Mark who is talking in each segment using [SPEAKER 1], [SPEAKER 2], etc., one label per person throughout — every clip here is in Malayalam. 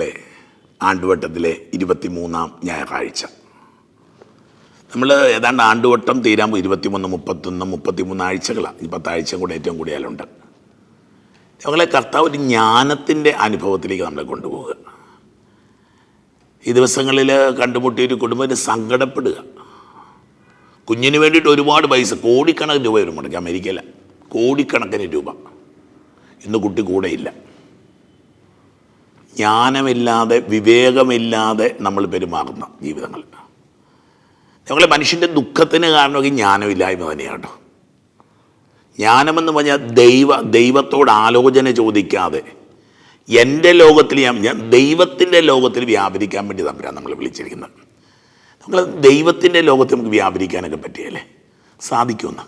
[SPEAKER 1] ദൈവമക്കളെ ആണ്ടുവട്ടത്തിലെ ഇരുപത്തിമൂന്നാം ഞായറാഴ്ച. നമ്മൾ ഏതാണ്ട് ആണ്ടുവട്ടം തീരാൻ ഇരുപത്തിമൂന്ന് മുപ്പത്തൊന്ന് മുപ്പത്തിമൂന്ന് ആഴ്ചകളാണ് ഈ പത്താഴ്ച കൂടെ ഏറ്റവും കൂടിയാലുണ്ട് ഞങ്ങളെ കർത്താവ് ഒരു ജ്ഞാനത്തിന്റെ അനുഭവത്തിലേക്ക് നമ്മളെ കൊണ്ടുപോവുക. ഈ ദിവസങ്ങളിൽ കണ്ടുമുട്ടിയ ഒരു കുടുംബത്തിന് സങ്കടപ്പെടുക. കുഞ്ഞിന് വേണ്ടിയിട്ട് ഒരുപാട് പൈസ കോടിക്കണക്കിന് രൂപ വരും മുടക്കി. അമേരിക്കയില കോടിക്കണക്കിന് രൂപ. ഇന്ന് കുട്ടി കൂടെയില്ല ജ്ഞാനമില്ലാതെ വിവേകമില്ലാതെ നമ്മൾ പെരുമാറുന്ന ജീവിതങ്ങൾ. ഞങ്ങളെ മനുഷ്യന്റെ ദുഃഖത്തിന് കാരണമൊക്കെ ജ്ഞാനമില്ലായ്മ തന്നെയാണ് ജ്ഞാനമെന്ന് പറഞ്ഞാൽ ദൈവ ദൈവത്തോട് ആലോചന ചോദിക്കാതെ എന്റെ ലോകത്തിൽ ഞാൻ ഞാൻ ദൈവത്തിന്റെ ലോകത്തിൽ വ്യാപരിക്കാൻ വേണ്ടി തമ്പരാൻ നമ്മൾ വിളിച്ചിരിക്കുന്നത്. നമ്മൾ ദൈവത്തിന്റെ ലോകത്തിൽ നമുക്ക് വ്യാപരിക്കാനൊക്കെ പറ്റിയല്ലേ? സാധിക്കുമെന്ന്.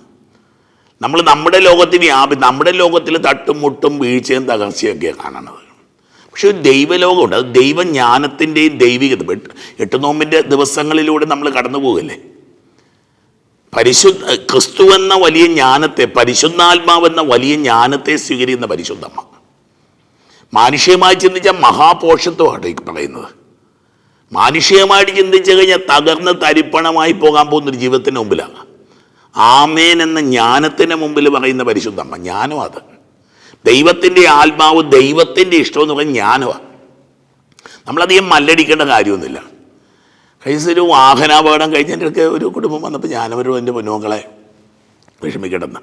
[SPEAKER 1] നമ്മൾ നമ്മുടെ ലോകത്തിൽ വ്യാപി നമ്മുടെ ലോകത്തിൽ തട്ടും മുട്ടും വീഴ്ചയും തകർച്ചയൊക്കെയാണ് കാണുന്നത്. പക്ഷെ ഒരു ദൈവലോകമുണ്ട് അത് ദൈവജ്ഞാനത്തിന്റെയും ദൈവികത. എട്ട് നോമ്പിന്റെ ദിവസങ്ങളിലൂടെ നമ്മൾ കടന്നു പോകല്ലേ? പരിശുദ്ധ ക്രിസ്തു എന്ന വലിയ ജ്ഞാനത്തെ പരിശുദ്ധാത്മാവെന്ന വലിയ ജ്ഞാനത്തെ സ്വീകരിക്കുന്ന പരിശുദ്ധമ്മ. മാനുഷികമായി ചിന്തിച്ച മഹാപോഷത്വമാണ് ഈ പറയുന്നത്. മാനുഷികമായിട്ട് ചിന്തിച്ചു കഴിഞ്ഞാൽ തകർന്ന് തരിപ്പണമായി പോകാൻ പോകുന്നൊരു ജീവിതത്തിന് മുമ്പിലാണ്. ആമേൻ എന്ന ജ്ഞാനത്തിന് മുമ്പിൽ പറയുന്ന പരിശുദ്ധമ്മ. ജ്ഞാനം അത്. ദൈവത്തിന്റെ ആത്മാവ് ദൈവത്തിന്റെ ഇഷ്ടം എന്ന് പറഞ്ഞാൽ ജ്ഞാനമാണ് നമ്മളധികം മല്ലടിക്കേണ്ട കാര്യമൊന്നുമില്ല. കഴിഞ്ഞ ഒരു വാഹനാപകടം കഴിഞ്ഞതിന്റെ ഇടയ്ക്ക് ഒരു കുടുംബം വന്നപ്പോൾ ഞാനവരും എന്റെ പൊന്നുമക്കളെ വിഷമിക്കട്ടെന്ന്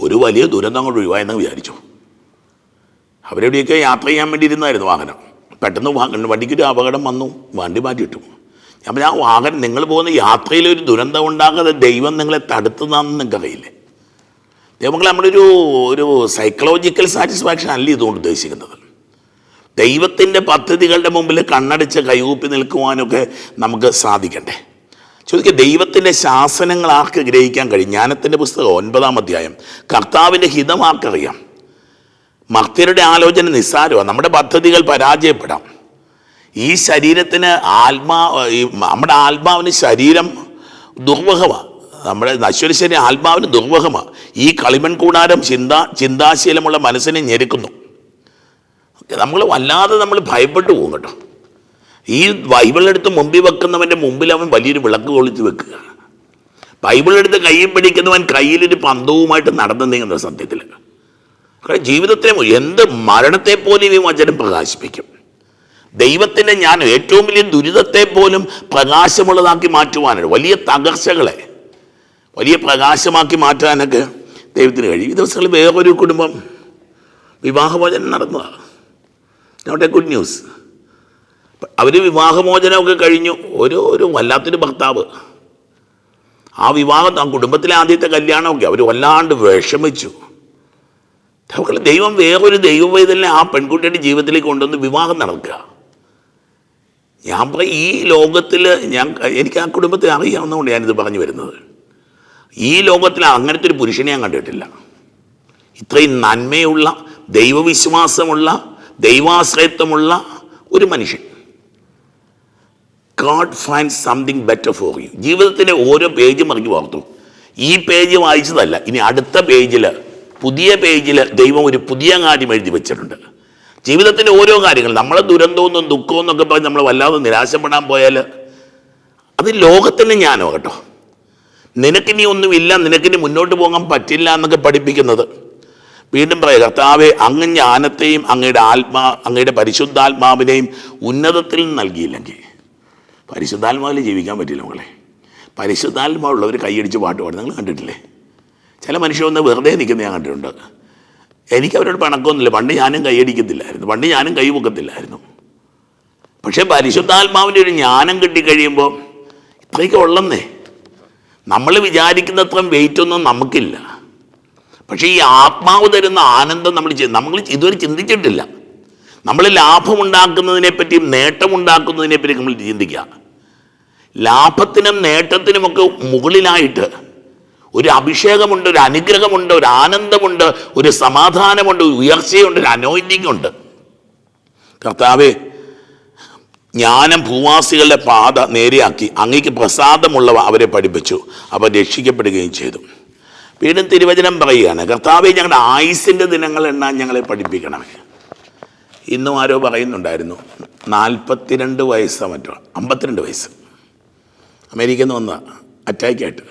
[SPEAKER 1] ഒരു വലിയ ദുരന്തം കൊണ്ട് ഒഴിവായെന്ന് വിചാരിച്ചു. അവരെവിടെയൊക്കെ യാത്ര ചെയ്യാൻ വേണ്ടി ഇരുന്നായിരുന്നു വാഹനം. പെട്ടെന്ന് വണ്ടിക്കൊരു അപകടം വന്നു. വണ്ടി മാറ്റിയിട്ടു. ഞാൻ പറഞ്ഞു ആ വാഹനം നിങ്ങൾ പോകുന്ന യാത്രയിലൊരു ദുരന്തം ഉണ്ടാകാതെ ദൈവം നിങ്ങളെ തടുത്തുന്നാന്ന് നിങ്ങൾക്ക് അറിയില്ലേ ദൈവങ്ങളെ നമ്മളൊരു ഒരു സൈക്കോളജിക്കൽ സാറ്റിസ്ഫാക്ഷൻ അല്ല ഇതുകൊണ്ട് ഉദ്ദേശിക്കുന്നത്. ദൈവത്തിന്റെ പദ്ധതികളുടെ മുമ്പിൽ കണ്ണടിച്ച് കൈകൂപ്പി നിൽക്കുവാനൊക്കെ നമുക്ക് സാധിക്കണ്ടേ. ചോദിക്കുക ദൈവത്തിന്റെ ശാസനങ്ങൾ ആർക്ക് ഗ്രഹിക്കാൻ കഴിയും? ജ്ഞാനത്തിന്റെ പുസ്തകം ഒൻപതാം അധ്യായം. കർത്താവിന്റെ ഹിതം ആർക്കറിയാം? മർത്യരുടെ ആലോചന നിസ്സാരമാണ്. നമ്മുടെ പദ്ധതികൾ പരാജയപ്പെടാം. ഈ ശരീരത്തിന് ആത്മാ നമ്മുടെ ആത്മാവിന് ശരീരം ദുർവഹമാണ് നമ്മുടെ നശ്വര ശരീരം ആത്മാവിന് ദുർവഹമാണ് ഈ കളിമൺ കൂടാരം ചിന്താ ചിന്താശീലമുള്ള മനസ്സിനെ ഞെരുക്കുന്നു. നമ്മൾ വല്ലാതെ നമ്മൾ ഭയപ്പെട്ടു പോകും കേട്ടോ. ഈ ബൈബിളെടുത്ത് മുമ്പിൽ വെക്കുന്നവന്റെ മുമ്പിൽ അവൻ വലിയൊരു വിളക്ക് കൊളുത്തി വെക്കുക. ബൈബിളെടുത്ത് കയ്യിൽ പിടിക്കുന്നവൻ കയ്യിലൊരു പന്തവുമായിട്ട് നടന്നു നീങ്ങുന്ന സത്യത്തിൽ കാരണം ജീവിതത്തെ എന്ത് മരണത്തെ പോലും ഈ വചനം പ്രകാശിപ്പിക്കും. ദൈവത്തിന്റെ ഞാൻ ഏറ്റവും വലിയ ദുരിതത്തെ പോലും പ്രകാശമുള്ളതാക്കി മാറ്റുവാനാണ് വലിയ തകർച്ചകളെ വലിയ പ്രകാശമാക്കി മാറ്റാനൊക്കെ ദൈവത്തിന് കഴിയും. ഈ ദിവസങ്ങളിൽ വേറൊരു കുടുംബം വിവാഹമോചനം നടന്നതാണ്. നോട്ട് എ ഗുഡ് ന്യൂസ് അവർ വിവാഹമോചനമൊക്കെ കഴിഞ്ഞു. ഒരു ഒരു വല്ലാത്തൊരു ഭർത്താവ്. ആ വിവാഹം ആ കുടുംബത്തിലെ ആദ്യത്തെ കല്യാണമൊക്കെ അവർ വല്ലാണ്ട് വിഷമിച്ചു. അവർക്ക് ദൈവം വേറൊരു ദൈവവൈതലിനെ ആ പെൺകുട്ടിയുടെ ജീവിതത്തിലേക്ക് കൊണ്ടുവന്ന് വിവാഹം നടക്കുക. ഞാൻ ഈ ലോകത്തിൽ ഞാൻ എനിക്ക് ആ കുടുംബത്തെ അറിയാവുന്നതുകൊണ്ട് ഞാനിത് പറഞ്ഞു വരുന്നത്. ഈ ലോകത്തിൽ അങ്ങനത്തെ ഒരു പുരുഷനെ ഞാൻ കണ്ടിട്ടില്ല. ഇത്രയും നന്മയുള്ള ദൈവവിശ്വാസമുള്ള ദൈവാശ്രയത്വമുള്ള ഒരു മനുഷ്യൻ. God find something better for you ജീവിതത്തിന്റെ ഓരോ പേജ് മറിഞ്ഞു ഓർത്തു ഈ പേജ് വായിച്ചതല്ല ഇനി അടുത്ത പേജിൽ പുതിയ പേജിൽ ദൈവം ഒരു പുതിയ കാര്യം എഴുതി വെച്ചിട്ടുണ്ട്. ജീവിതത്തിന്റെ ഓരോ കാര്യങ്ങൾ നമ്മളെ ദുരന്തമൊന്നും ദുഃഖവും ഒക്കെ പറഞ്ഞ് നമ്മൾ വല്ലാതെ നിരാശപ്പെടാൻ പോയാൽ അത് ലോകത്തിന്റെ ജ്ഞാനോ കേട്ടോ. നിനക്കിനി ഒന്നുമില്ല നിനക്കിനി മുന്നോട്ട് പോകാൻ പറ്റില്ല എന്നൊക്കെ പഠിപ്പിക്കുന്നത്. വീണ്ടും പറയുക കർത്താവെ അങ്ങ് ജ്ഞാനത്തെയും അങ്ങയുടെ ആത്മാ അങ്ങയുടെ പരിശുദ്ധാത്മാവിനെയും ഉന്നതത്തിൽ നൽകിയില്ലെങ്കിൽ പരിശുദ്ധാത്മാവിൽ ജീവിക്കാൻ പറ്റില്ല മകളെ പരിശുദ്ധാത്മാവുള്ളവർ കൈയടിച്ച് പാട്ട് പാടും. നിങ്ങൾ കണ്ടിട്ടില്ലേ? ചില മനുഷ്യരൊന്ന് വെറുതെ നിൽക്കുന്ന ഞാൻ കണ്ടിട്ടുണ്ട്. എനിക്ക് അവരോട് പണക്കൊന്നുമില്ല പണ്ട് ഞാനും കൈയടിക്കത്തില്ലായിരുന്നു പണ്ട് ഞാനും കൈ പൊക്കത്തില്ലായിരുന്നു. പക്ഷേ പരിശുദ്ധാത്മാവിന്റെ ഒരു ജ്ഞാനം കിട്ടിക്കഴിയുമ്പോൾ ഇത്രയൊക്കെ ഉള്ളന്നേ. നമ്മൾ വിചാരിക്കുന്നത്രയും വെയിറ്റ് ഒന്നും നമുക്കില്ല. പക്ഷേ ഈ ആത്മാവ് തരുന്ന ആനന്ദം നമ്മൾ നമ്മൾ ഇതുവരെ ചിന്തിച്ചിട്ടില്ല. നമ്മൾ ലാഭമുണ്ടാക്കുന്നതിനെ പറ്റിയും നേട്ടമുണ്ടാക്കുന്നതിനെ പറ്റി നമ്മൾ ചിന്തിക്കുക. ലാഭത്തിനും നേട്ടത്തിനുമൊക്കെ മുകളിലായിട്ട് ഒരു അഭിഷേകമുണ്ട് ഒരു അനുഗ്രഹമുണ്ട് ഒരു ആനന്ദമുണ്ട് ഒരു സമാധാനമുണ്ട് ഒരു ഉയർച്ചയുണ്ട് ഒരു അനോയിന്റിങ് ഉണ്ട്. കർത്താവേ ജ്ഞാനം ഭൂവാസികളുടെ പാത നേരെയാക്കി. അങ്ങേക്ക് പ്രസാദമുള്ളവ അവരെ പഠിപ്പിച്ചു. അവർ രക്ഷിക്കപ്പെടുകയും ചെയ്തു. വീണ്ടും തിരുവചനം പറയുകയാണ് കർത്താവെ ഞങ്ങളുടെ ആയുസിന്റെ ദിനങ്ങൾ എണ്ണാൻ ഞങ്ങളെ പഠിപ്പിക്കണമേ. ഇന്നും ആരോ പറയുന്നുണ്ടായിരുന്നു നാൽപ്പത്തിരണ്ട് വയസ്സോ മറ്റോ അമ്പത്തിരണ്ട് വയസ്സ്. അമേരിക്കയിൽ നിന്ന് വന്ന അറ്റാക്കായിട്ട്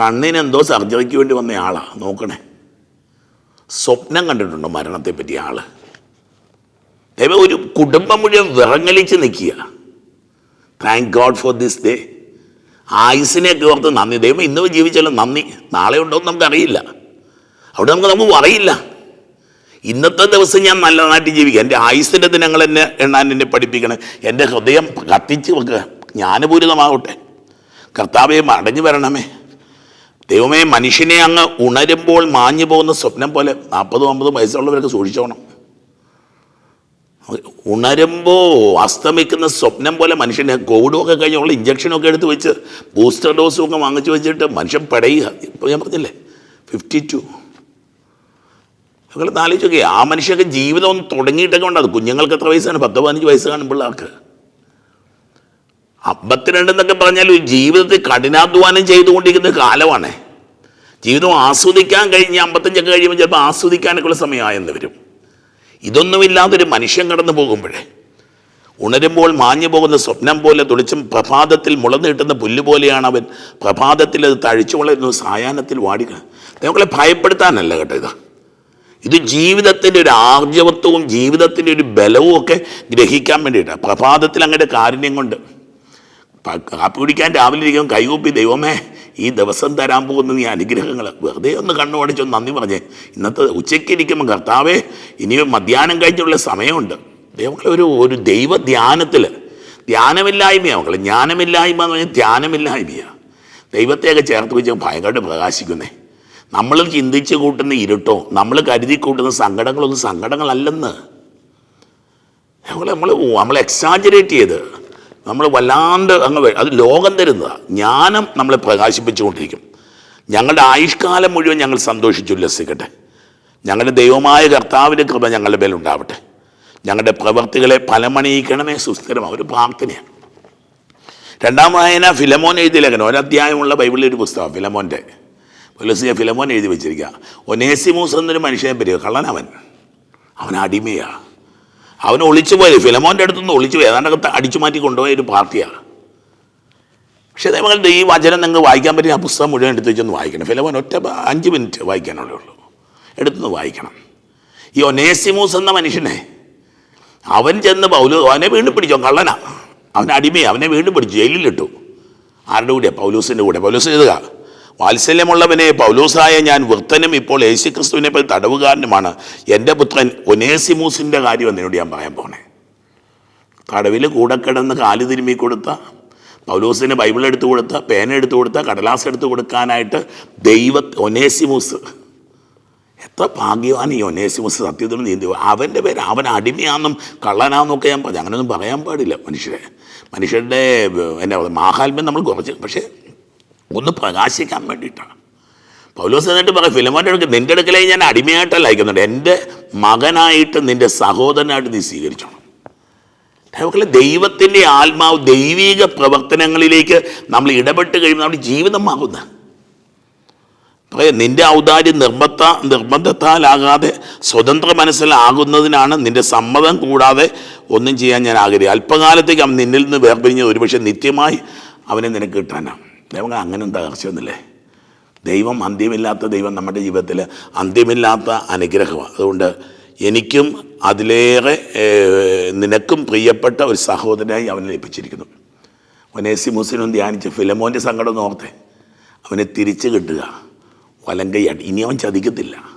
[SPEAKER 1] കണ്ണിനെന്തോ സർജറിക്ക് വേണ്ടി വന്ന ആളാ നോക്കണേ. സ്വപ്നം കണ്ടിട്ടുണ്ടോ മരണത്തെ പറ്റിയ ആൾ? ദൈവം ഒരു കുടുംബം മുഴുവൻ വിറങ്ങലിച്ച് നിൽക്കുക. Thank God for this day ആയുസിനെയൊക്കെ ഓർത്ത് നന്ദി. ദൈവം ഇന്ന് ജീവിച്ചാലും നന്ദി. നാളെ ഉണ്ടോ എന്ന് നമുക്കറിയില്ല. അവിടെ നമുക്ക് നമുക്ക് അറിയില്ല ഇന്നത്തെ ദിവസം ഞാൻ നല്ലതായിട്ട് ജീവിക്കുക. എന്റെ ആയുസിന്റെ ദിനങ്ങൾ എന്നെ എണ്ണാൻ എന്നെ പഠിപ്പിക്കണം. എന്റെ ഹൃദയം കത്തിച്ച് വെക്കുക. ജ്ഞാനപൂരിതമാകട്ടെ കർത്താവെ അടഞ്ഞു വരണമേ. ദൈവമേ മനുഷ്യനെ അങ്ങ് ഉണരുമ്പോൾ മാഞ്ഞു പോകുന്ന സ്വപ്നം പോലെ നാൽപ്പതും അമ്പതും വയസ്സുള്ളവരൊക്കെ സൂക്ഷിച്ചോണം. ഉണരുമ്പോൾ അസ്തമിക്കുന്ന സ്വപ്നം പോലെ മനുഷ്യനെ കോവിഡും ഒക്കെ കഴിഞ്ഞുള്ള ഇഞ്ചക്ഷനൊക്കെ എടുത്ത് വെച്ച് ബൂസ്റ്റർ ഡോസും ഒക്കെ വാങ്ങിച്ചു വെച്ചിട്ട് മനുഷ്യൻ പടയുക. ഇപ്പോൾ ഞാൻ പറഞ്ഞില്ലേ? ഫിഫ്റ്റി ടു നിങ്ങൾ ആലോചിച്ച് ആ മനുഷ്യർക്ക് ജീവിതം ഒന്ന് തുടങ്ങിയിട്ടൊക്കെ ഉണ്ടാകും. കുഞ്ഞുങ്ങൾക്ക് എത്ര വയസ്സാണ്? പത്ത് പതിനഞ്ച് വയസ്സ് കാണും പിള്ളേർക്ക് അമ്പത്തിരണ്ട് എന്നൊക്കെ പറഞ്ഞാൽ ജീവിതത്തിൽ കഠിനാധ്വാനം ചെയ്തുകൊണ്ടിരിക്കുന്ന കാലമാണ്. ജീവിതം ആസ്വദിക്കാൻ കഴിഞ്ഞ് അമ്പത്തഞ്ചൊക്കെ കഴിയുമ്പോൾ ചിലപ്പോൾ ആസ്വദിക്കാനൊക്കെയുള്ള സമയമായെന്ന് വരും. ഇതൊന്നുമില്ലാതൊരു മനുഷ്യൻ കടന്നു പോകുമ്പോഴേ. ഉണരുമ്പോൾ മാഞ്ഞു പോകുന്ന സ്വപ്നം പോലെ തുളിച്ചും പ്രഭാതത്തിൽ മുളന്നിട്ടുന്ന പുല്ല് പോലെയാണ് അവൻ പ്രഭാതത്തിൽ അത് തഴിച്ചു വളരുന്നു സായാഹ്നത്തിൽ വാടിക നമ്മളെ ഭയപ്പെടുത്താനല്ല കേട്ടോ ഇത്. ഇത് ജീവിതത്തിന്റെ ഒരു ആർജവത്വവും ജീവിതത്തിന്റെ ഒരു ബലവും ഒക്കെ ഗ്രഹിക്കാൻ വേണ്ടിയിട്ടാണ് പ്രഭാതത്തിൽ അങ്ങയുടെ കാരുണ്യം കൊണ്ട്. കാപ്പി കുടിക്കാൻ രാവിലെ ഇരിക്കും കൈകൂപ്പി ദൈവമേ ഈ ദിവസം തരാൻ പോകുന്ന നീ അനുഗ്രഹങ്ങൾ വെറുതെ ഒന്ന് കണ്ണു അടിച്ചൊന്ന് നന്ദി പറഞ്ഞേ ഇന്നത്തെ ഉച്ചയ്ക്ക് ഇരിക്കുമ്പോൾ കർത്താവേ ഇനി മധ്യാഹ്നം കഴിഞ്ഞുള്ള സമയമുണ്ട്. ദൈവങ്ങളെ ഒരു ഒരു ദൈവ ധ്യാനത്തിൽ ധ്യാനമില്ലായ്മയാണ് മക്കളെ. ജ്ഞാനമില്ലായ്മ എന്ന് പറഞ്ഞാൽ ധ്യാനമില്ലായ്മയാണ് ദൈവത്തെയൊക്കെ ചേർത്ത് വെച്ച് ഭയങ്കരമായിട്ട് പ്രകാശിക്കുന്നേ. നമ്മൾ ചിന്തിച്ച് കൂട്ടുന്ന ഇരുട്ടോ നമ്മൾ കരുതി കൂട്ടുന്ന സങ്കടങ്ങളൊന്നും സങ്കടങ്ങളല്ലെന്ന്. നമ്മൾ നമ്മൾ നമ്മൾ എക്സാജറേറ്റ് ചെയ്ത് നമ്മൾ വല്ലാണ്ട് അങ്ങ് അത് ലോകം തരുന്നതാണ് ജ്ഞാനം നമ്മളെ പ്രകാശിപ്പിച്ചുകൊണ്ടിരിക്കും. ഞങ്ങളുടെ ആയുഷ്കാലം മുഴുവൻ ഞങ്ങൾ സന്തോഷിച്ചുല്ലസിക്കട്ടെ ഞങ്ങളുടെ ദൈവമായ കർത്താവിന്റെ കൃപ ഞങ്ങളുടെ മേലുണ്ടാവട്ടെ ഞങ്ങളുടെ പ്രവർത്തികളെ ഫലമണിയിക്കണമേ സുസ്ഥിരമാണ് ഒരു പ്രാർത്ഥനയാണ്. രണ്ടാം വായന ഫിലമോൻ എഴുതിയ ലേഖനം. ഒരധ്യായമുള്ള ബൈബിളിൽ ഒരു പുസ്തകം ഫിലമോന്റെ. പുലസിയ ഫിലമോൻ എഴുതി വെച്ചിരിക്കുക. ഒനേസിമൂസ് എന്നൊരു മനുഷ്യനെ പറ്റുക കള്ളനവൻ. അവൻ അടിമയാണ് അവൻ ഒളിച്ചു പോയത്. ഫിലമോന്റെ അടുത്തുനിന്ന് ഒളിച്ചു പോയി. ഏതാണ്ടൊക്കെ അടിച്ചു മാറ്റി കൊണ്ടുപോയ ഒരു പാർട്ടിയാണ്. പക്ഷേ അതേപോലെ ഈ വചനം നിങ്ങൾ വായിക്കാൻ പറ്റിയ ആ പുസ്തകം മുഴുവൻ എടുത്ത് വെച്ചൊന്ന് വായിക്കണം. ഫിലമോൻ ഒറ്റ അഞ്ച് മിനിറ്റ് വായിക്കാനുള്ളേ ഉള്ളൂ. എടുത്തുനിന്ന് വായിക്കണം. ഈ ഒനേസിമൂസ് എന്ന മനുഷ്യനെ അവൻ ചെന്ന് പൗലൂ അവനെ വീണ്ടും പിടിച്ചോ? കള്ളനാ. അവൻ അടിമയെ. അവനെ വീണ്ടും പിടിച്ചു. ജയിലിലിട്ടു. ആരുടെ കൂടെയാണ് പൗലൂസിന്റെ കൂടെ. പൗലൂസ് എഴുതുക. വാത്സല്യമുള്ളവനെ പൗലൂസായ ഞാൻ വൃത്തനും ഇപ്പോൾ യേശുക്രിസ്തുവിനെ പോലെ തടവുകാരനുമാണ്. എന്റെ പുത്രൻ ഒനേസിമൂസിന്റെ കാര്യം എന്നോട് ഞാൻ പറയാൻ പോണേ. തടവിൽ കൂടെ കിടന്ന് കാൽ തിരുമ്മി കൊടുത്ത പൗലോസിന് ബൈബിൾ എടുത്തു കൊടുത്ത പേന എടുത്തു കൊടുത്ത കടലാസ് എടുത്തു കൊടുക്കാനായിട്ട് ദൈവ ഒനേസിമൂസ്. എത്ര ഭാഗ്യവാൻ ഈ ഒനേസിമൂസ് സത്യത്തിൽ നീന്തി അവന്റെ പേര് അവൻ അടിമയാണെന്നും കള്ളനാണെന്നൊക്കെ ഞാൻ പറഞ്ഞു. അങ്ങനെയൊന്നും പറയാൻ പാടില്ല മനുഷ്യരെ. മനുഷ്യരുടെ എന്നാ മാഹാത്മ്യം നമ്മൾ കുറച്ച്. പക്ഷേ ഒന്ന് പ്രകാശിക്കാൻ വേണ്ടിയിട്ടാണ്. പൗലോസ് എന്നിട്ട് പറയും ഫിലമോന്റെ അടുക്ക് നിന്റെ അടുക്കലേ ഞാൻ അടിമയായിട്ടല്ല അയക്കുന്നുണ്ട്. എന്റെ മകനായിട്ട് നിന്റെ സഹോദരനായിട്ട് നീ സ്വീകരിച്ചോണം. അതേപോലെ ദൈവത്തിന്റെ ആത്മാവ് ദൈവിക പ്രവർത്തനങ്ങളിലേക്ക് നമ്മൾ ഇടപെട്ട് കഴിയുമ്പോൾ നമ്മുടെ ജീവിതം മാറുന്നത് പറയാം നിന്റെ ഔദാര്യം നിർബന്ധ നിർബന്ധത്താലാകാതെ സ്വതന്ത്ര മനസ്സിലാകുന്നതിനാണ് നിന്റെ സമ്മതം കൂടാതെ ഒന്നും ചെയ്യാൻ ഞാൻ ആഗ്രഹിക്കുക അല്പകാലത്തേക്ക് അവൻ നിന്നിൽ നിന്ന് വേർപിരിഞ്ഞ് ഒരുപക്ഷെ നിത്യമായി അവനെ നിനക്ക് കിട്ടാനാണ് ദൈവം അങ്ങനെ തകർച്ചയൊന്നുമില്ലേ ദൈവം അന്ത്യമില്ലാത്ത ദൈവം നമ്മുടെ ജീവിതത്തിൽ അന്ത്യമില്ലാത്ത അനുഗ്രഹമാണ്. അതുകൊണ്ട് എനിക്കും അതിലേറെ നിനക്കും പ്രിയപ്പെട്ട ഒരു സഹോദരനായി അവനെ ലഭിച്ചിരിക്കുന്നു. ഒനേസി മുസ്ലിനും ധ്യാനിച്ച് ഫിലമോന്റെ സങ്കടം ഓർത്തെ. അവനെ തിരിച്ചു കിട്ടുക. വലങ്കയ്യാട്ട് ഇനി അവൻ ചതിക്കത്തില്ല.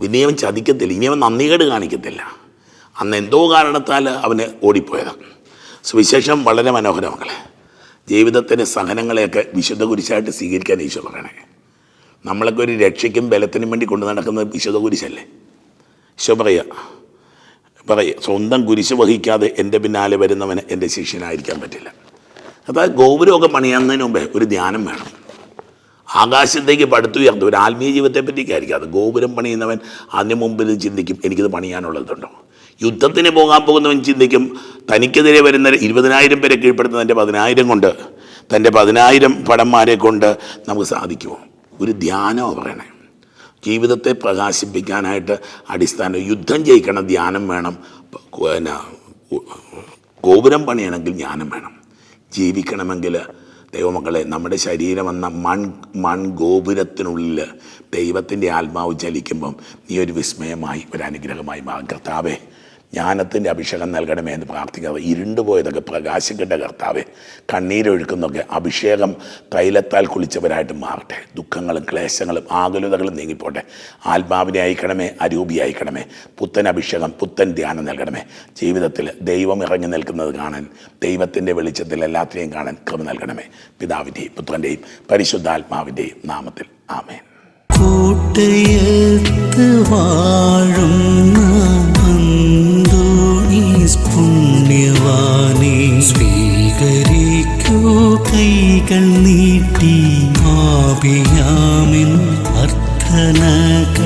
[SPEAKER 1] ഇനി അവൻ ചതിക്കത്തില്ല. ഇനി അവൻ നന്ദികേട് കാണിക്കത്തില്ല. അന്ന് എന്തോ കാരണത്താൽ അവന് ഓടിപ്പോയതാണ് സുവിശേഷം വളരെ മനോഹരമങ്ങളെ ജീവിതത്തിന്റെ സഹനങ്ങളെയൊക്കെ വിശുദ്ധ കുരിശായിട്ട് സ്വീകരിക്കാൻ ഈശോ പറയണേ. നമ്മളൊക്കെ ഒരു രക്ഷയ്ക്കും ബലത്തിനും വേണ്ടി കൊണ്ടു നടക്കുന്നത് വിശുദ്ധ കുരിശല്ലേ ഈശോ പറയുക പറയുക സ്വന്തം കുരിശ് വഹിക്കാതെ എന്റെ പിന്നാലെ വരുന്നവന് എന്റെ ശിഷ്യനായിരിക്കാൻ പറ്റില്ല. അതായത് ഗോപുരമൊക്കെ പണിയുന്നതിന് മുമ്പേ ഒരു ധ്യാനം വേണം. ആകാശത്തേക്ക് പടുത്തുയർന്നു ഒരു ആത്മീയ ജീവിതത്തെ പറ്റിയൊക്കെ ആയിരിക്കും അത്. ഗോപുരം പണിയുന്നവൻ അതിന് മുമ്പിൽ ചിന്തിക്കും എനിക്കിത് പണിയാനുള്ളതുണ്ടോ? യുദ്ധത്തിന് പോകാൻ പോകുന്നവൻ ചിന്തിക്കും തനിക്കെതിരെ വരുന്ന ഇരുപതിനായിരം പേരെ കീഴ്പ്പെടുത്തുന്ന തന്റെ പതിനായിരം കൊണ്ട് തന്റെ പതിനായിരം പടന്മാരെ കൊണ്ട് നമുക്ക് സാധിക്കുമോ? ഒരു ധ്യാനമാണ് പറയണേ. ജീവിതത്തെ പ്രകാശിപ്പിക്കാനായിട്ട് അടിസ്ഥാനം യുദ്ധം ജയിക്കണം ധ്യാനം വേണം. പിന്നെ ഗോപുരം പണിയണമെങ്കിൽ ജ്ഞാനം വേണം. ജീവിക്കണമെങ്കിൽ ദൈവമക്കളെ നമ്മുടെ ശരീരം എന്ന മൺ ഗോപുരത്തിനുള്ളിൽ ദൈവത്തിന്റെ ആത്മാവ് ചലിക്കുമ്പം നീ ഒരു വിസ്മയമായി ഒരു അനുഗ്രഹമായി മാറും. കർത്താവേ ജ്ഞാനത്തിന്റെ അഭിഷേകം നൽകണമേ എന്ന് പ്രാർത്ഥിക്കാവ് ഇരുണ്ടുപോയതൊക്കെ പ്രകാശിക്കേണ്ട കർത്താവെ കണ്ണീരൊഴുക്കുന്നൊക്കെ അഭിഷേകം തൈലത്താൽ കുളിച്ചവരായിട്ട് മാറട്ടെ. ദുഃഖങ്ങളും ക്ലേശങ്ങളും ആകുലതകളും നീങ്ങിപ്പോട്ടെ. ആത്മാവിനെ അയക്കണമേ അരൂപി അയക്കണമേ. പുത്തൻ അഭിഷേകം പുത്തൻ ധ്യാനം നൽകണമേ. ജീവിതത്തിൽ ദൈവം ഇറങ്ങി നിൽക്കുന്നത് കാണാൻ ദൈവത്തിന്റെ വെളിച്ചത്തിൽ എല്ലാത്തിനെയും കാണാൻ കൃപ നൽകണമേ. പിതാവിന്റെയും പുത്രന്റെയും പരിശുദ്ധാത്മാവിന്റെയും നാമത്തിൽ. ആമേൻ.
[SPEAKER 2] കൂട്ടയത്ത് വാഴുന്ന നീ സ്വീകരിക്കൂ കൈകൾ നീട്ടി ആവിയാമിൻ അർത്ഥനക